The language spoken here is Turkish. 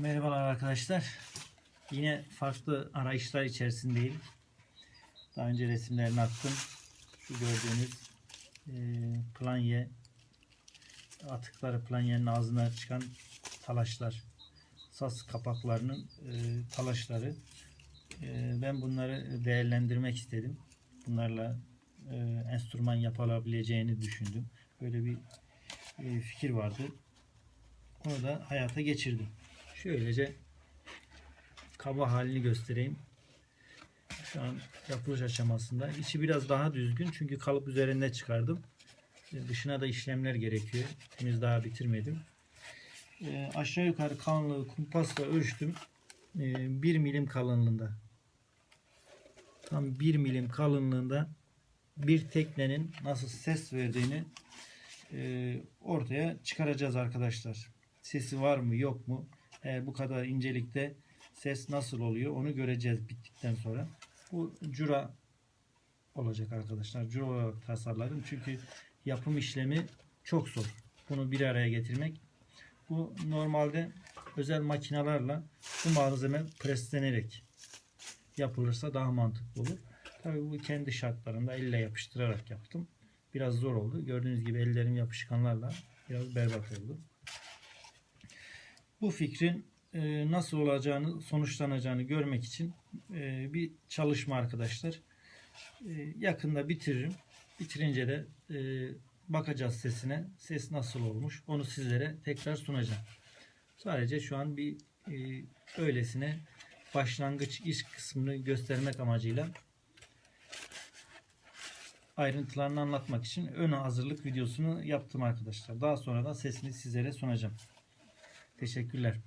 Merhabalar arkadaşlar. Yine farklı arayışlar içerisindeyim. Daha önce resimlerini attım. Şu gördüğünüz e, planye atıkları planyenin ağzına çıkan talaşlar. Sas kapaklarının e, talaşları. E, ben bunları değerlendirmek istedim. Bunlarla e, enstrüman yapılabileceğini düşündüm. Böyle bir e, fikir vardı. Onu da hayata geçirdim. Şöylece kaba halini göstereyim. Şu an yapılış aşamasında. İçi biraz daha düzgün çünkü kalıp üzerinde çıkardım. E, Dışına da işlemler gerekiyor. Henüz daha bitirmedim. E, aşağı yukarı kalınlığı kumpasla ölçtüm. E, 1 milim kalınlığında. Tam 1 milim kalınlığında bir teknenin nasıl ses verdiğini e, ortaya çıkaracağız arkadaşlar. Sesi var mı yok mu? Eğer bu kadar incelikte ses nasıl oluyor onu göreceğiz bittikten sonra. Bu cura olacak arkadaşlar. Cura olarak tasarladım. Çünkü yapım işlemi çok zor. Bunu bir araya getirmek. Bu normalde özel makinalarla bu malzeme preslenerek yapılırsa daha mantıklı olur. Tabii bu kendi şartlarında elle yapıştırarak yaptım. Biraz zor oldu. Gördüğünüz gibi ellerim yapışkanlarla biraz berbat oldu. Bu fikrin e, nasıl olacağını, sonuçlanacağını görmek için e, bir çalışma arkadaşlar. E, yakında bitiririm. Bitirince de bakacağız sesine. Ses nasıl olmuş onu sizlere tekrar sunacağım. Sadece şu an bir öylesine başlangıç iş kısmını göstermek amacıyla ayrıntılarını anlatmak için ön hazırlık videosunu yaptım arkadaşlar. Daha sonra da sesini sizlere sunacağım. Teşekkürler.